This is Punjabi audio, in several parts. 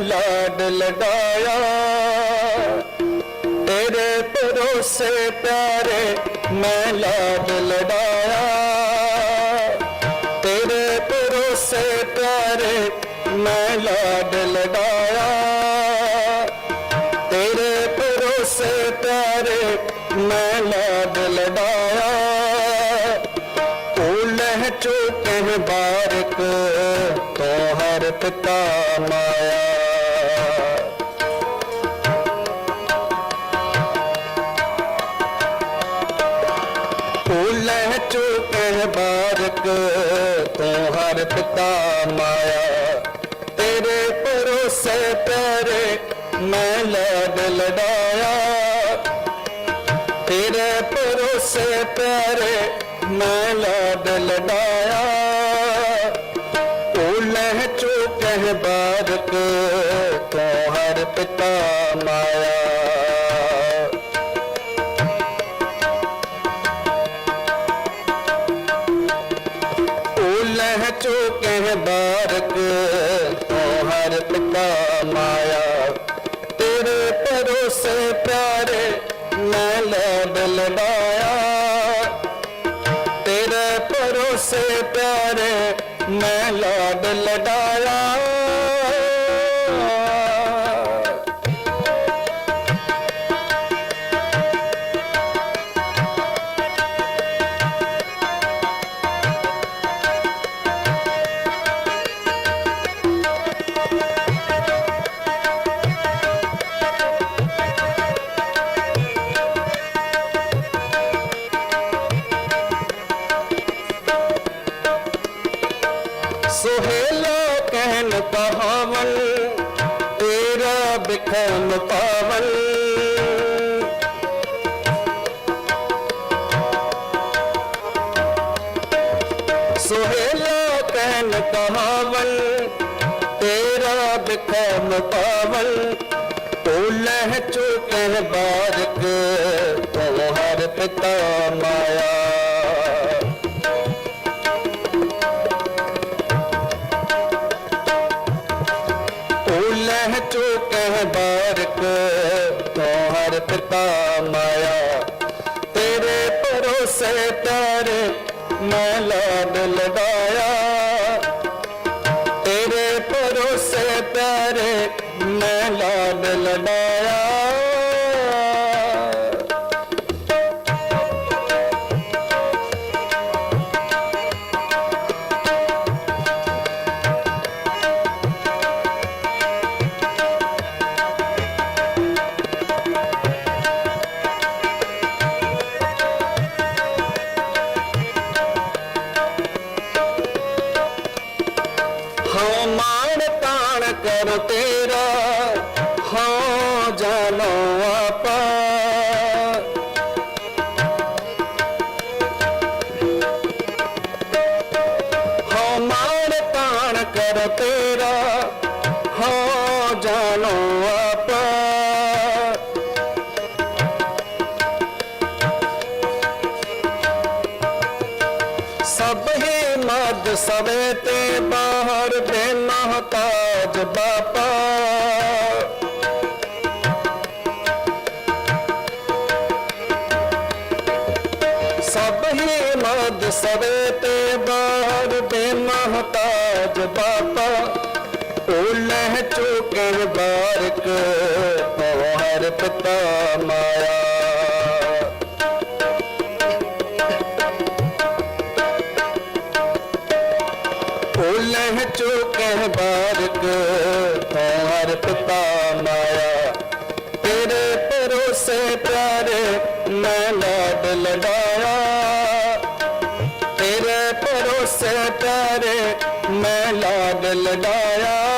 ਲਾਡ ਲਡਾਇਆ। ਤੇਰੇ ਭਰੋਸੇ ਪਿਆਰੇ ਮੈਂ ਲਾਡ ਲਡਾਇਆ। ਤੇਰੇ ਭਰੋਸੇ ਪਿਆਰੇ ਮੈਂ ਲਾਡ ਲਡਾਇਆ। ਤੇਰੇ ਭਰੋਸੇ ਪਿਆਰੇ ਮੈਂ ਲਾਡ ਲਡਾਇਆ। ਉਲਹ ਚੁਕੇ ਬਾਰਕ ਤੋਹਰ ਪਿਤਾ ਮਾਇਆ। ਤੋਹਰ ਪਿਤਾ ਮਾਇਆ। ਤੇਰੇ ਭਰੋਸੇ ਪਿਆਰੇ ਮੈਂ ਲਾਡ ਲਡਾਇਆ ਤੇਰੇ ਭਰੋਸੇ ਪਿਆਰੇ ਮੈਂ ਲਾਡ ਲਡਾਇਆ ਉਲਹ ਚੁਕੇ ਬਾਰਕ ਤੋਹਰ ਪਿਤਾ ਮਾਇਆ। ਪਿਆਰੇ ਮੈਂ ਲਾਡ ਲਡਾਇਆ ਤੇਰੇ ਭਰੋਸੇ ਪਿਆਰੇ ਮੈਂ ਲਾਡ ਲਡਾਇਆ ਬਿਖਮ ਪਾਵਨ ਸੁਹੇਲਾ ਕਹਿਨ ਕਹਾਵਨ ਤੇਰਾ ਬਿਖਮ ਪਾਵਨ ਉਲਹ ਚੁਕੇ ਬਾਰਕ ਤੋਹਰ ਪਿਤਾ ਮਾਇਆ ਭਰੋਸੇ ਪਿਆਰੇ ਮੈਂ ਲਾਡ ਲਡਾਇਆ ਤੇਰਾ ਹਾਂ ਜਾਨੋ ਆਪਾ। ਹਾਂ ਮਾਣ ਤਾਣ ਕਰ ਤੇਰਾ ਹੀ ਸਵੇ ਤੇ ਬਾਹਰ ਦੇ ਮਹਤਾਜ ਬਾਪਾ ਸਭ ਹੀ ਮਦ ਸਵੇ ਤੇ ਬਾਹਰ ਦੇ ਮਹਤਾਜ ਬਾਪਾ ਚੋ ਕਹਿ ਬਾਰਕ ਤੋਹਰ ਪਿਤਾ ਮਾਇਆ। ਤੇਰੇ ਪਰੋਸੇ ਪਿਆਰੇ ਮੈਂ ਲਾਡ ਲਡਾਇਆ। ਤੇਰੇ ਭਰੋਸੇ ਪਿਆਰੇ ਮੈਂ ਲਾਡ ਲਡਾਇਆ।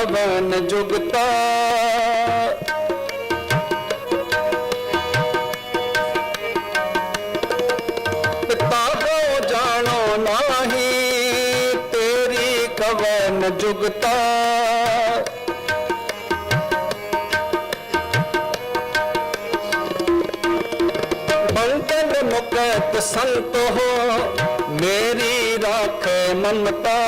ਕਵਨ ਜੁਗਤਾ। ਪਿਤਾ ਕੋ ਜਾਣੋ ਨਾਹੀ, ਤੇਰੀ ਕਵਨ ਜੁਗਤਾ। ਬੰਦਨ ਮੁਕਤ ਸੰਤ ਹੋ ਮੇਰੀ ਰਾਖ ਮਮਤਾ।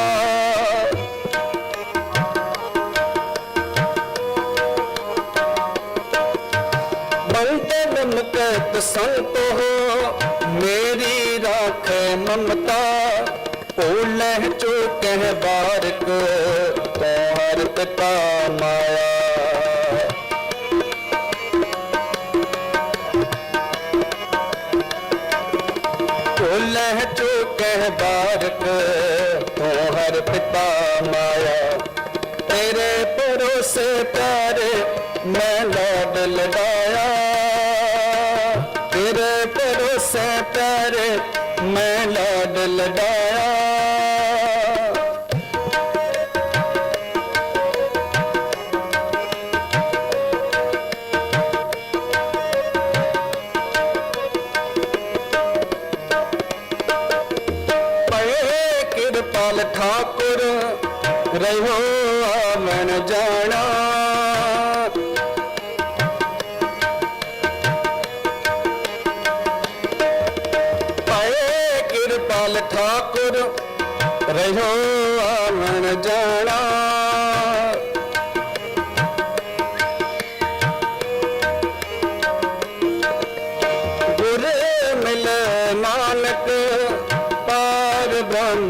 ਸੰਤ ਹੋ, ਮੇਰੀ ਰਾਖ ਮਮਤਾ। ਭੁਲਹਿ ਚੁਕਹਿ ਬਾਰਕ ਤੋਹਰ ਪਿਤਾ ਮਾਇਆ। ਭੁਲਹਿ ਚੁਕਹਿ ਬਾਰਕ ਤੋਹਰ ਪਿਤਾ ਮਾਇਆ। ਤੇਰੇ ਪਰੋਸੇ ਪਿਆਰੇ ਮੈਂ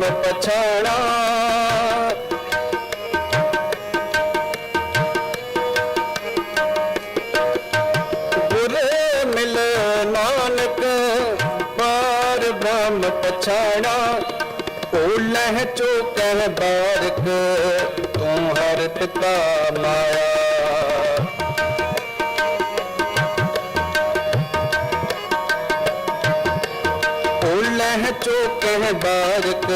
ਬ੍ਰਹਮ ਪਛਾਣਾ। ਗੁਰ ਮਿਲ ਨਾਨਕ ਪਾਰ ਬ੍ਰਹਮ ਪਛਾਣਾ। ਭੁਲਹਿ ਚੁਕਹਿ ਬਾਰਕ, ਤੂੰ ਹਰ ਪਿਤਾ ਮਾਇਆ। ਭੁਲਹਿ ਚੁਕਹਿ ਬਾਰਕ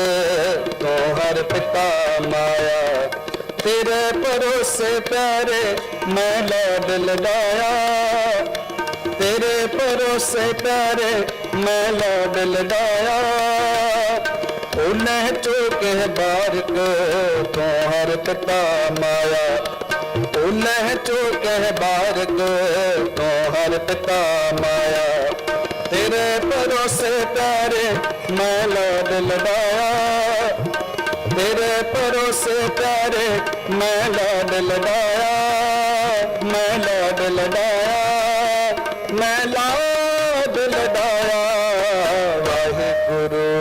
ਤੂੰ ਹਰ ਪਿਤਾ ਮਾਇਆ। ਤੇਰੇ ਭਰੋਸੇ ਪਿਆਰੇ ਮੈਂ ਲਾਡ ਲਗਾਇਆ ਤੇਰੇ ਭਰੋਸੇ ਪਿਆਰੇ ਮੈਂ ਲਾਡ ਲਗਾਇਆ ਉਹਨੇ ਚੋਕੇ ਬਾਰਕ ਤੋਂ ਹਰ ਪਿਤਾ ਮਾਇਆ। ਉਹਨੇ ਚੋਕੇ ਬਾਰਕ ਤੋਂ ਹਰ ਪਿਤਾ ਮਾਇਆ। ਤੇਰੇ ਭਰੋਸੇ ਪਿਆਰੇ ਮੈਂ ਲਾਡ ਲਗਾਇਆ ਤੇਰੇ ਭਰੋਸੇ ਪਿਆਰੇ ਮੈਂ ਲਾਡ ਲਗਾਇਆ ਮੈਂ ਲਾਡ ਲਗਾਇਆ ਮੈਂ ਲਾਡ ਲਗਾਇਆ ਵਾਹਿਗੁਰੂ